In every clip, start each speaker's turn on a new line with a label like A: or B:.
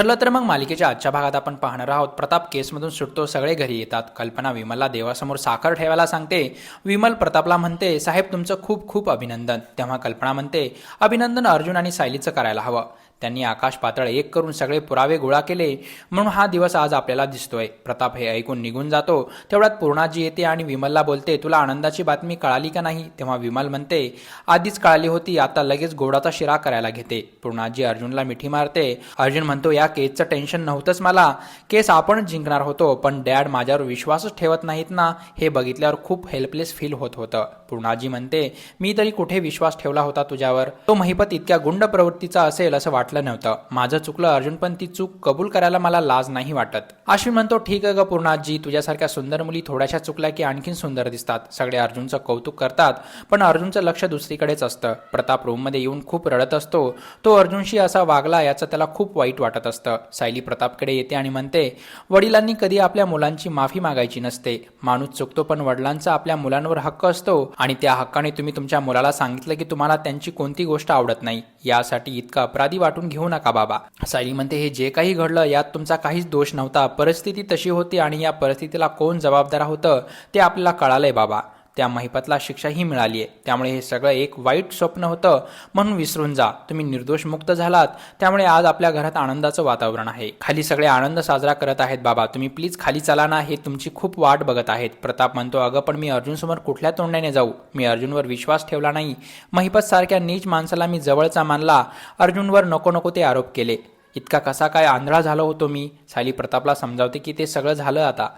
A: ठरलं तर मग मालिकेच्या आजच्या भागात आपण पाहणार आहोत. प्रताप केसमधून सुटतो सगळे घरी येतात. कल्पना विमलला देवासमोर साखर ठेवायला सांगते. विमल प्रतापला म्हणते साहेब तुमचं खूप खूप अभिनंदन. तेव्हा कल्पना म्हणते अभिनंदन अर्जुन आणि सायलीचं करायला हवं. त्यांनी आकाश पातळ एक करून सगळे पुरावे गोळा केले. म्हणून हा दिवस आज आपल्याला दिसतोय. प्रताप हे ऐकून निघून जातो. तेवढ्यात पूर्णाजी येते आणि विमलला बोलते तुला आनंदाची बातमी कळाली का नाही? तेव्हा विमल म्हणते आधीच कळाली होती आता लगेच गोडाचा शिरा करायला घेते. पूर्णाजी अर्जुनला मिठी मारते. अर्जुन म्हणतो या केसचं टेन्शन नव्हतंच मला. केस आपण जिंकणार होतो पण डॅड माझ्यावर विश्वासच ठेवत नाहीत ना? हे बघितल्यावर खूप हेल्पलेस फील होत होतं. पूर्णाजी म्हणते मी तरी कुठे विश्वास ठेवला होता तुझ्यावर? तो महिपत इतक्या गुंड प्रवृत्तीचा असेल असं वाटलं नव्हतं. माझं चुकलं अर्जुन पण ती चूक कबूल करायला मला लाज नाही वाटत. अश्विन म्हणतो ठीक आहे ग पूर्णाजी तुझ्यासारख्या सुंदर मुली थोड्याशा चुकल्या की आणखीन सुंदर दिसतात. सगळे अर्जुनचं कौतुक करतात पण अर्जुनचं लक्ष दुसरीकडेच असतं. प्रताप रूममध्ये येऊन खूप रडत असतो. तो अर्जुनशी असा वागला याचं त्याला खूप वाईट वाटत असतं. सायली प्रतापकडे येते आणि म्हणते वडिलांनी कधी आपल्या मुलांची माफी मागायची नसते. माणूस चुकतो पण वडिलांचा आपल्या मुलांवर हक्क असतो. आणि त्या हक्काने तुम्ही तुमच्या मुलाला सांगितलं की तुम्हाला त्यांची कोणती गोष्ट आवडत नाही यासाठी इतका अपराधी वाटून घेऊ नका बाबा. सायली म्हणते हे जे काही घडलं यात तुमचा काहीच दोष नव्हता. परिस्थिती तशी होती आणि या परिस्थितीला कोण जबाबदार होतं ते आपल्याला कळालंय बाबा. त्या महिपतला शिक्षाही मिळाली आहे त्यामुळे हे सगळं एक वाईट स्वप्न होतं म्हणून विसरून जा. तुम्ही निर्दोष मुक्त झालात. त्यामुळे आज आपल्या घरात आनंदाचं वातावरण आहे. खाली सगळे आनंद साजरा करत आहेत बाबा. तुम्ही प्लीज खाली चला ना. हे तुमची खूप वाट बघत आहेत. प्रताप म्हणतो अगं पण मी अर्जुनसमोर कुठल्या तोंडाने जाऊ? मी अर्जुनवर विश्वास ठेवला नाही. महिपत सारख्या नीच माणसाला मी जवळचा मानला. अर्जुनवर नको नको ते आरोप केले. इतका कसा काय आंधळा झालो होतो मी? साली प्रतापला समजावते की ते सगळं झालं आता.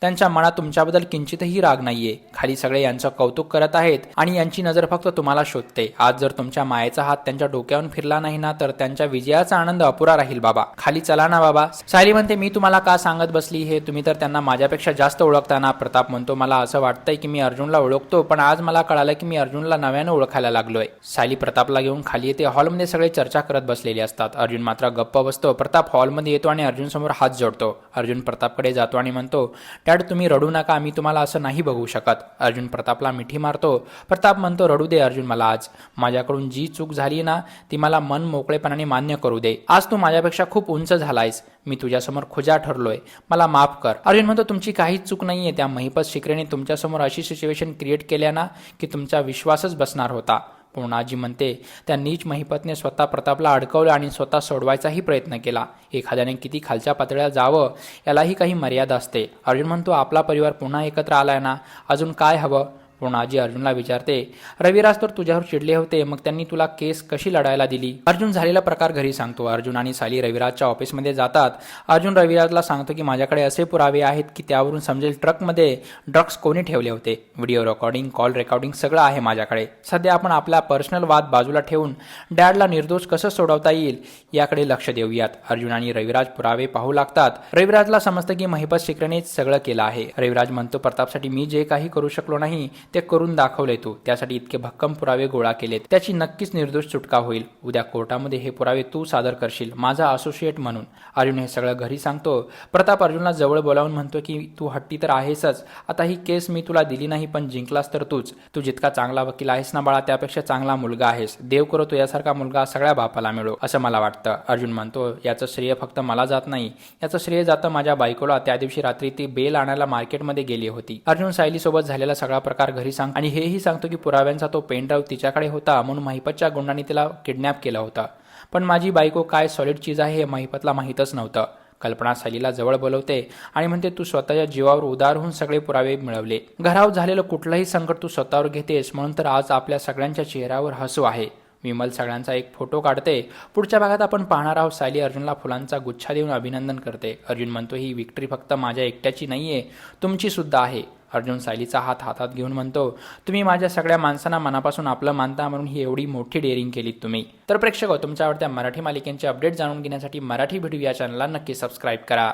A: त्यांच्या मनात तुमच्याबद्दल किंचितही राग नाहीये. खाली सगळे यांचं कौतुक करत आहेत आणि यांची नजर फक्त तुम्हाला शोधते. आज जर तुमच्या मायेचा हात त्यांच्या डोक्यावरून फिरला नाही ना तर त्यांच्या विजयाचा आनंद अपुरा राहील बाबा. खाली चला ना बाबा. सायली म्हणते मी तुम्हाला का सांगत बसली हे? तुम्ही तर त्यांना माझ्यापेक्षा जास्त ओळखताना. प्रताप म्हणतो मला असं वाटतंय की मी अर्जुनला ओळखतो पण आज मला कळालं की मी अर्जुनला नव्यानं ओळखायला लागलोय. सायली प्रतापला घेऊन खाली येते. हॉलमध्ये सगळे चर्चा करत बसलेले असतात. अर्जुन मात्र गप्प बसतो. प्रताप हॉलमध्ये येतो आणि अर्जुन समोर हात जोडतो. अर्जुन प्रतापकडे जातो आणि म्हणतो डॅड तुम्ही रडू नका आम्ही तुम्हाला असं नाही बघू शकत. अर्जुन प्रतापला मिठी मारतो. प्रताप म्हणतो रडू दे अर्जुन मला आज. माझ्याकडून जी चूक झाली ना ती मला मन मोकळेपणाने मान्य करू दे. आज तू माझ्यापेक्षा खूप उंच झालायस. मी तुझ्यासमोर खुजा ठरलोय. मला माफ कर. अर्जुन म्हणतो तुमची काहीच चूक नाहीये. त्या महिपत शिकरेने तुमच्यासमोर अशी सिच्युएशन क्रिएट केल्या ना की तुमचा विश्वासच बसणार होता. पूर्णाजी म्हणते त्या नीच महिपतने स्वतः प्रतापला अडकवलं आणि स्वतः सोडवायचाही प्रयत्न केला. एखाद्याने किती खालच्या पातळीला जावं यालाही काही मर्यादा असते. अर्जुन म्हणतो आपला परिवार पुन्हा एकत्र आलाय ना? अजून काय हवं? पूर्णाजी अर्जुनला विचारते रविराज तर तुझ्यावर चिडले होते. मग त्यांनी तुला केस कशी लढायला दिली? अर्जुन झालेला प्रकार घरी सांगतो. अर्जुन आणि साली रविराजच्या ऑफिसमध्ये जातात. अर्जुन रविराजला सांगतो की माझ्याकडे असे पुरावे आहेत की त्यावरून समजेल ट्रकमध्ये ड्रग्स कोणी ठेवले होते. व्हिडिओ रेकॉर्डिंग कॉल रेकॉर्डिंग सगळं आहे माझ्याकडे. सध्या आपण आपला पर्सनल वाद बाजूला ठेवून डॅडला निर्दोष कसं सोडवता येईल याकडे लक्ष देऊयात. अर्जुन आणि रविराज पुरावे पाहू लागतात. रविराजला समजतं की महिपत शिकरेनेच सगळं केलं आहे. रविराज म्हणतो प्रतापसाठी मी जे काही करू शकलो नाही ते करून दाखवले तू. त्यासाठी इतके भक्कम पुरावे गोळा केलेत. त्याची नक्कीच निर्दोष सुटका होईल. उद्या कोर्टामध्ये हे पुरावे तू सादर करशील माझा असोसिएट म्हणून. अर्जुन हे सगळं घरी सांगतो. प्रताप अर्जुनला जवळ बोलावून म्हणतो की तू हट्टी तर आहेसच. आता ही केस मी तुला दिली नाही पण जिंकलास तर तूच. तू जितका चांगला वकील आहेस ना बाळा त्यापेक्षा चांगला मुलगा आहेस. देव करो तू यासारखा मुलगा सगळ्या बापाला मिळो असं मला वाटतं. अर्जुन म्हणतो याचं श्रेय फक्त मला जात नाही. याचं श्रेय जातं माझ्या बायकोला. त्या दिवशी रात्री ती बेल आणायला मार्केटमध्ये गेली होती. अर्जुन सायलीसोबत झालेला सगळा प्रकार घरी सांग आणि हेही सांगतो की पुराव्यांचा तो पेन ड्राईव्ह तिच्याकडे होता म्हणून महिपतच्या गुंडांनी तिला किडनॅप केला होता. पण माझी बायको काय सॉलिड चीज आहे हे महिपतला माहीतच नव्हतं. कल्पना सालीला जवळ बोलवते आणि म्हणते तू स्वतःच्या जीवावर उदार होऊन सगळे पुरावे मिळवले. घरावर झालेलं कुठलंही संकट तू स्वतःवर घेतेस म्हणून तर आज आपल्या सगळ्यांच्या चेहऱ्यावर हसू आहे. विमल सगळ्यांचा एक फोटो काढते. पुढच्या भागात आपण पाहणार आहोत सायली अर्जुनला फुलांचा गुच्छा देऊन अभिनंदन करते. अर्जुन म्हणतो ही विक्ट्री फक्त माझ्या एकट्याची नाहीये तुमची सुद्धा आहे. अर्जुन सायलीचा हात हातात घेऊन म्हणतो तुम्ही माझ्या सगळ्या माणसांना मनापासून आपलं मानता म्हणून ही एवढी मोठी डेअरिंग केली तुम्ही. तर प्रेक्षक हो, तुमच्या आवडत्या मराठी मालिकेंचे अपडेट जाणून घेण्यासाठी मराठी व्हिडिओ या चॅनलला नक्की सबस्क्राईब करा.